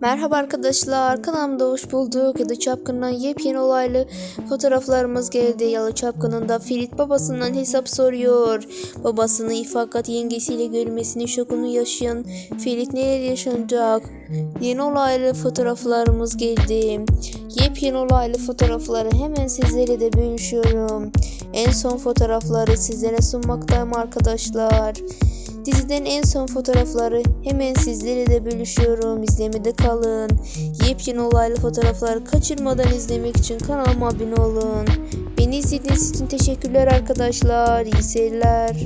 Merhaba arkadaşlar, kanalımda hoş bulduk. Yalı Çapkın'dan yepyeni olaylı fotoğraflarımız geldi. Yalı Çapkın'ın da Ferit babasından hesap soruyor. Babasını fakat yengesiyle görmesinin şokunu yaşayan Ferit neler yaşanacak? Yeni olaylı fotoğraflarımız geldi. Yepyeni olaylı fotoğrafları hemen sizlere de bölüşüyorum. En son fotoğrafları sizlere sunmaktayım arkadaşlar. Diziden en son fotoğrafları hemen sizlere de bölüşüyorum. İzlemede kalın. Yepyeni olaylı fotoğrafları kaçırmadan izlemek için kanalıma abone olun. Beni izlediğiniz için teşekkürler arkadaşlar. İyi seyirler.